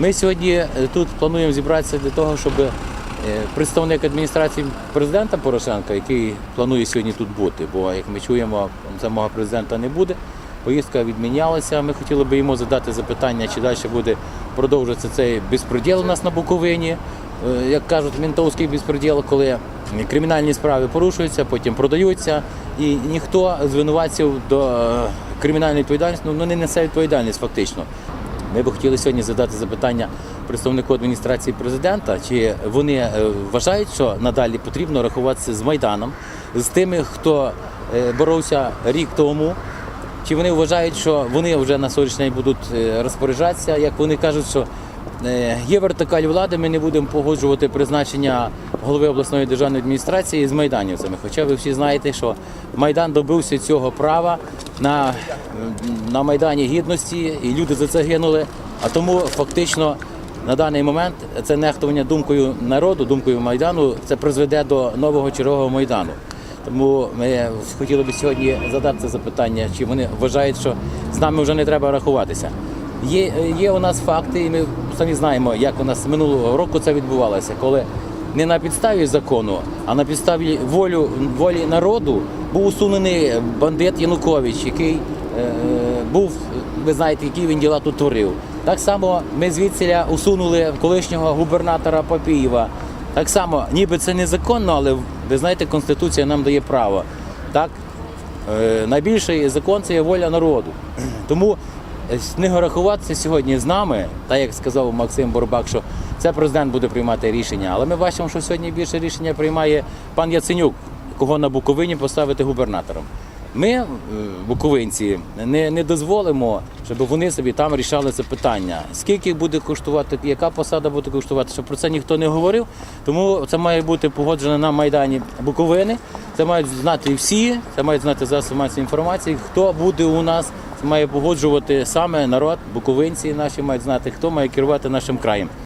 Ми сьогодні е, тут плануємо зібратися для того, щоб е, представник адміністрації президента Порошенка, який планує сьогодні тут бути, бо як ми чуємо, самого президента не буде. Поїздка відмінялася. Ми хотіли би йому задати запитання, чи далі буде продовжуватися цей безпреділ у нас на Буковині. Е, Як кажуть, ментовський безпреділ, коли кримінальні справи порушуються, потім продаються, і ніхто з винуватців до кримінальної відповідальності ну, не несе відповідальність фактично. Ми б хотіли сьогодні задати запитання представнику адміністрації президента, чи вони е, вважають, що надалі потрібно рахуватися з Майданом, з тими, хто е, боровся рік тому. Чи вони вважають, що вони вже на сьогоднішній день будуть е, розпоряджатися, як вони кажуть, що е, є вертикаль влади, ми не будемо погоджувати призначення голови обласної державної адміністрації з майданівцями. Хоча ви всі знаєте, що Майдан добився цього права на, на Майдані Гідності, і люди за це гинули. А тому фактично на даний момент це нехтування думкою народу, думкою Майдану, це призведе до нового чергового Майдану. Тому ми хотіли б сьогодні задати це запитання, чи вони вважають, що з нами вже не треба рахуватися. Є, є у нас факти, і ми самі знаємо, як у нас минулого року це відбувалося, коли не на підставі закону, а на підставі волю, волі народу був усунений бандит Янукович, який е, був, ви знаєте, які він діла тут творив. Так само ми звідсіля усунули колишнього губернатора Папієва. Так само, ніби це незаконно, але ви знаєте, Конституція нам дає право. Так? Е, найбільший закон це є воля народу. Тому е, не рахуватися сьогодні з нами, так як сказав Максим Борбак, що це президент буде приймати рішення. Але ми бачимо, що сьогодні більше рішення приймає пан Яценюк, кого на Буковині поставити губернатором. Ми, е, буковинці, не, не дозволимо, щоб вони собі там рішали це питання. Скільки буде коштувати, яка посада буде коштувати, щоб про це ніхто не говорив. Тому це має бути погоджено на Майдані Буковини. Це мають знати всі, це мають знати засоби масової інформації. Хто буде у нас, це має погоджувати саме народ, буковинці наші мають знати, хто має керувати нашим краєм.